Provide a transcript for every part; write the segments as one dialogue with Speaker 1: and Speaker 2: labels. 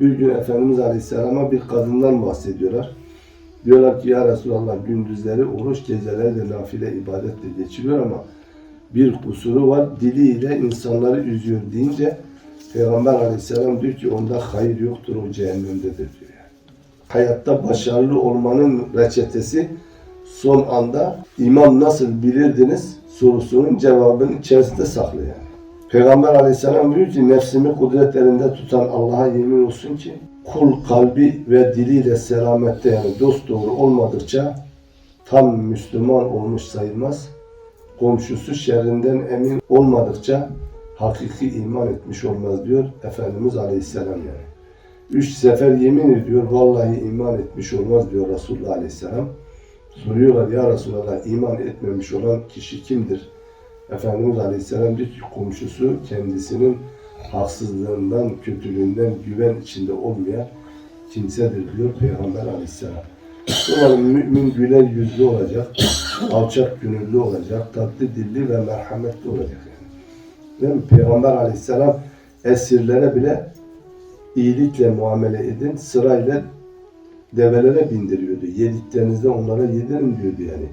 Speaker 1: Bir gün Efendimiz Aleyhisselam'a bir kadından bahsediyorlar. Diyorlar ki ya Resulallah gündüzleri oruç geceleri de nafile ibadetle geçiriyor ama bir kusuru var diliyle insanları üzüyor deyince Peygamber Aleyhisselam diyor ki onda hayır yoktur o cehennemdedir diyor. Yani. Hayatta başarılı olmanın reçetesi son anda imam nasıl bilirdiniz sorusunun cevabını içerisinde saklı yani. Peygamber aleyhisselam diyor ki nefsimi kudretlerinde tutan Allah'a yemin olsun ki kul kalbi ve diliyle selamette yani dost doğru olmadıkça tam Müslüman olmuş sayılmaz. Komşusu şerrinden emin olmadıkça hakiki iman etmiş olmaz diyor Efendimiz Aleyhisselam yani. Üç sefer yemin ediyor vallahi iman etmiş olmaz diyor Resulullah Aleyhisselam. Soruyorlar ya Resulallah iman etmemiş olan kişi kimdir? Efendimiz Aleyhisselam ki komşusu kendisinin haksızlığından, kötülüğünden güven içinde olmayan kimsedir diyor Peygamber Aleyhisselam. Umarım mümin güler yüzlü olacak, alçak gönüllü olacak, tatlı dilli ve merhametli olacak yani. Değil mi? Peygamber Aleyhisselam esirlere bile iyilikle muamele edin, sırayla develere bindiriyordu. Yediklerinizde onlara yedirin diyordu yani.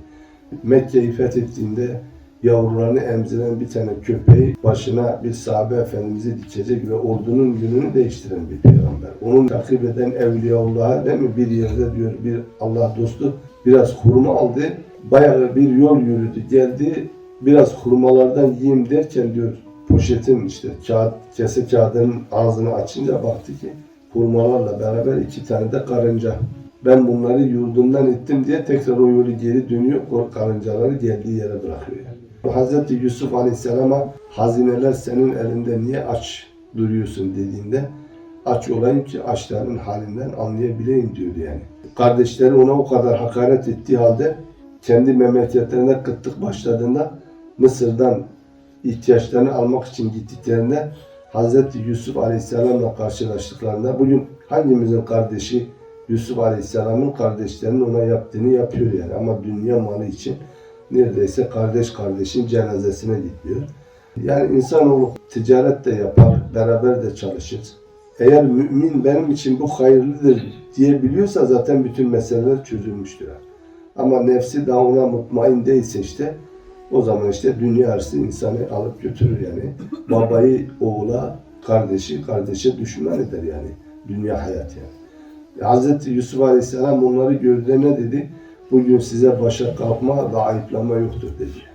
Speaker 1: Mekke'yi fethettiğinde yavrularını emziren bir tane köpeği başına bir sahabe efendimizi dikecek ve ordunun yönünü değiştiren bir peygamber. Onun takip eden Evliyaullah'a değil mi bir yerde diyor bir Allah dostu biraz hurma aldı. Bayağı bir yol yürüdü geldi biraz hurmalardan yiyeyim derken diyor poşetin işte kağıt, kese kağıdının ağzını açınca baktı ki hurmalarla beraber iki tane de karınca. Ben bunları yurdumdan ettim diye tekrar o yolu geri dönüyor. Karıncaları geldiği yere bırakıyor. Yani. Hazreti Yusuf Aleyhisselam'a hazineler senin elinde niye aç duruyorsun dediğinde aç olayım ki açların halinden anlayabileyim diyordu yani. Kardeşleri ona o kadar hakaret ettiği halde kendi memleketlerine kıtlık başladığında Mısır'dan ihtiyaçlarını almak için gittiklerinde Hazreti Yusuf Aleyhisselam'la karşılaştıklarında bugün hangimizin kardeşi Yusuf Aleyhisselam'ın kardeşlerinin ona yaptığını yapıyor yani ama dünya malı için neredeyse kardeş kardeşin cenazesine gitmiyor. Yani insanoğlu ticaret de yapar, beraber de çalışır. Eğer mümin benim için bu hayırlıdır diyebiliyorsa zaten bütün meseleler çözülmüştür. Ama nefsi daha ona mutmain değilse işte o zaman işte dünya arası insanı alıp götürür yani. Babayı oğula, kardeşi kardeşe düşman eder yani. Dünya hayat yani. Hz. Yusuf Aleyhisselam onları gördüğünde ne dedi? Bugün size başa kalkma ve ayıplama yoktur dedi.